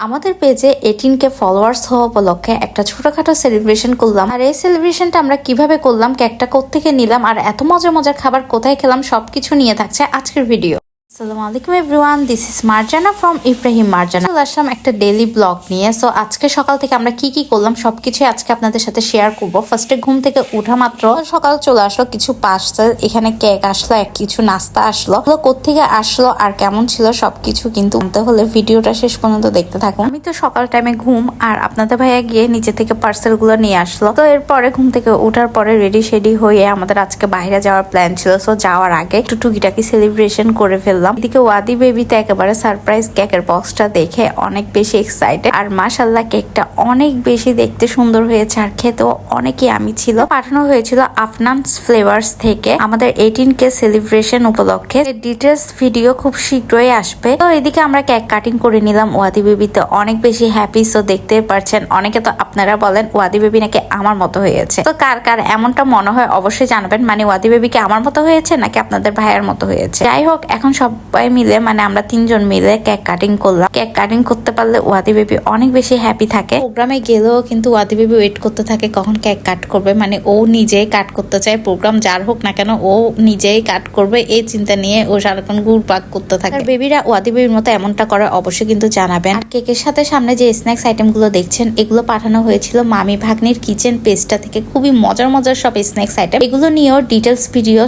আমাদের পেজে এটিন K followers হওয়া উপলক্ষে একটা ছোটখাটো সেলিব্রেশন করলাম। আর এই সেলিব্রেশনটা আমরা কীভাবে করলাম কেকটা কোথেকে নিলাম, আর এত মজার মজার খাবার কোথায় খেলাম, সবকিছু নিয়ে থাকছে আজকের ভিডিও আলাইকুম মার্জানা ফ্রম ইব্রাহিম মার্জানা। একটা ব্লগ নিয়ে। সো আজকে সকাল থেকে আমরা কি কি করলাম আজকে আপনাদের সাথে শেয়ার করব। ফার্স্টে ঘুম থেকে উঠা মাত্র সকাল চলে কিছু এখানে কেক আসলো, এক কিছু নাস্তা আসলো। আসলো আর কেমন ছিল সবকিছু কিন্তু হলে ভিডিওটা শেষ পর্যন্ত দেখতে থাকুন। আমি তো সকাল টাইমে ঘুম, আর আপনাদের ভাইয়া গিয়ে নিচে থেকে পার্সেলগুলো নিয়ে আসলো। তো এরপরে ঘুম থেকে উঠার পরে রেডি শেডি হয়ে আমাদের আজকে বাইরে যাওয়ার প্ল্যান ছিল। সো যাওয়ার আগে একটু টুকিটাকি সেলিব্রেশন করে ফেললাম। এদিকে ওয়াদি বেবিতে একেবারে সারপ্রাইজ কেকের বক্সটা দেখে অনেক বেশি এক্সাইটেড আর মাসাল্লাহ কেকটা অনেক বেশি দেখতে সুন্দর হয়েছে আর খেতেও অনেকই আমি ছিল। পাঠানো হয়েছিল আফনান্স ফ্লেভার্স থেকে আমাদের এইটিন কে সেলিব্রেশন উপলক্ষে। ডিটেলস ভিডিও খুব শীঘ্রই আসবে। তো এদিকে আমরা কেক কাটিং করে নিলাম। ওয়াদি বেবিতে অনেক বেশি হ্যাপি সো দেখতে পারছেন অনেকে তো আপনারা বলেন, ওয়াদি বেবি নাকি আমার মতো হয়েছে? তো কার কার এমনটা মনে হয় অবশ্যই জানাবেন। মানে ওয়াদি বেবি কি আমার মতো হয়েছে নাকি আপনাদের ভাইয়ের মতো হয়েছে? যাই হোক, এখন সবাই মিলে মানে আমরা তিনজন মিলে কেক কাটিং করলাম। কেক কাটিং করতে পারলে ওয়াদি বেবি অনেক বেশি হ্যাপি থাকে। প্রোগ্রামে গেলেও কিন্তু ওয়াদি বেবি ওয়েট করতে থাকে, কখন কেক কাট করবে। মানে ও নিজেই কাট করতে চায় প্রোগ্রাম যার হোক না কেন, ও নিজেই কাট করবে। এই চিন্তা নিয়ে ও সারাক্ষণ ঘুর পাক করতে থাকে। বেবিরা ওয়াদি বেবির মতো এমনটা করে, অবশ্যই কিন্তু জানাবেন। আর কেকের সাথে সামনে যে স্ন্যাক্স আইটেমগুলো দেখছেন, এগুলো পাঠানো হয়েছিল মামি ভাগ্নির কিচেন পেজটা থেকে। খুবই মজার মজার সব স্ন্যাক্স আইটেম এগুলো নিয়েও ডিটেলস ভিডিও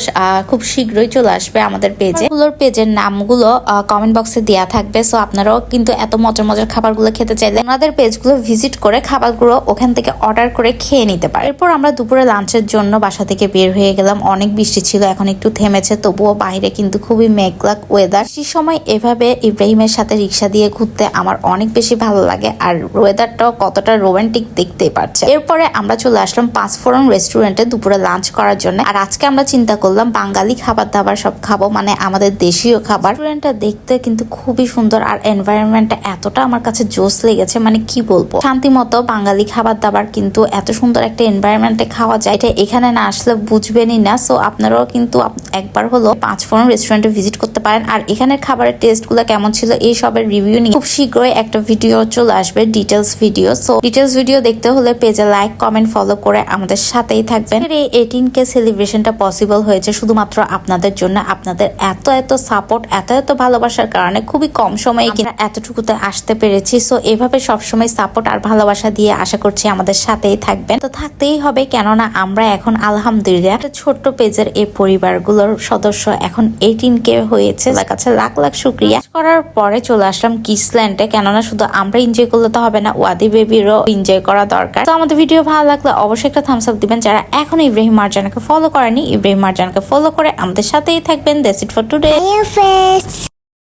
খুব শীঘ্রই চলে আসবে আমাদের পেজে এগুলোর পেজের নামগুলো কমেন্ট বক্সে দেওয়া থাকবে। সো আপনারাও কিন্তু এত মজার মজার খাবারগুলো খেতে চাইলে ওনাদের পেজগুলো ভিজিট করে খাবারগুলো ওখান থেকে অর্ডার করে খেয়ে নিতে পারে এরপর আমরা দুপুরে লাঞ্চের জন্য বাসা থেকে বের হয়ে গেলাম। অনেক বৃষ্টি ছিল, এখন একটু থেমেছে, তবুও বাইরে কিন্তু খুবই মেঘলাক ওয়েদার সেই সময় এভাবে ইব্রাহিমের সাথে রিক্সা দিয়ে ঘুরতে আমার অনেক বেশি ভালো লাগে, আর ওয়েদারটাও কতটা রোমান্টিক দেখতেই পারছে এরপরে আমরা চলে আসলাম পাঁচফোড়ন রেস্টুরেন্টে দুপুরে লাঞ্চ করার জন্য। আর আজকে আমরা চিন্তা করলাম, বাঙালি খাবার দাবার সব খাব মানে আমাদের দেশীয় খাবার। রেস্টুরেন্টটা দেখতে কিন্তু খুবই সুন্দর আর এনভায়রনমেন্টটা এতটা আমার কাছে জোস লেগেছে মানে কি বলব? শান্তি মতো বাঙালি খাবার দাবার কিন্তু এত সুন্দর একটা এনভায়রনমেন্টে খাওয়া যায় এটা এখানে না আসলে বুঝবেনই না। সো আপনারাও কিন্তু একবার হলো পাঁচ ফোরন রেস্টুরেন্টে ভিজিট পারেন। আর এখানের খাবারের টেস্টগুলো কেমন ছিল, এই সবের রিভিউ নিয়ে খুব শীঘ্রই একটা ভিডিও চলে আসবে details video so details video দেখতে হলে পেজে লাইক কমেন্ট ফলো করে আমাদের সাথেই থাকবেন। এই এইটিন কে সেলিব্রেশনটা পসিবল হয়েছে শুধুমাত্র আপনাদের জন্য। আপনাদের এত এত সাপোর্ট এত এত ভালোবাসার কারণে খুবই কম সময়ে কিনা এতটুকুতে আসতে পেরেছি। সো এভাবে সবসময় সাপোর্ট আর ভালোবাসা দিয়ে আশা করছি আমাদের সাথেই থাকবেন। তো থাকতেই হবে, কেননা আমরা এখন আলহামদুলিল্লাহ একটা ছোট্ট পেজের এই পরিবারগুলোর সদস্য এখন এইটিন কে হয়েছে কাছে লাখ লাখ শুক্রিয়া। করার পরে চলে আসলাম কিসল্যান্ডে। কেননা শুধু আমরা এনজয় করলে তো হবে না, ওয়াদি বেবিরও এনজয় করা দরকার। তো আমাদের ভিডিও ভালো লাগলে অবশ্যই একটা থামস আপ দিবেন। যারা এখন ইব্রাহিম মার্জানাকে ফলো করেনি ইব্রাহিম মার্জানকে ফলো করে আমাদের সাথেই থাকবেন। That's it for today.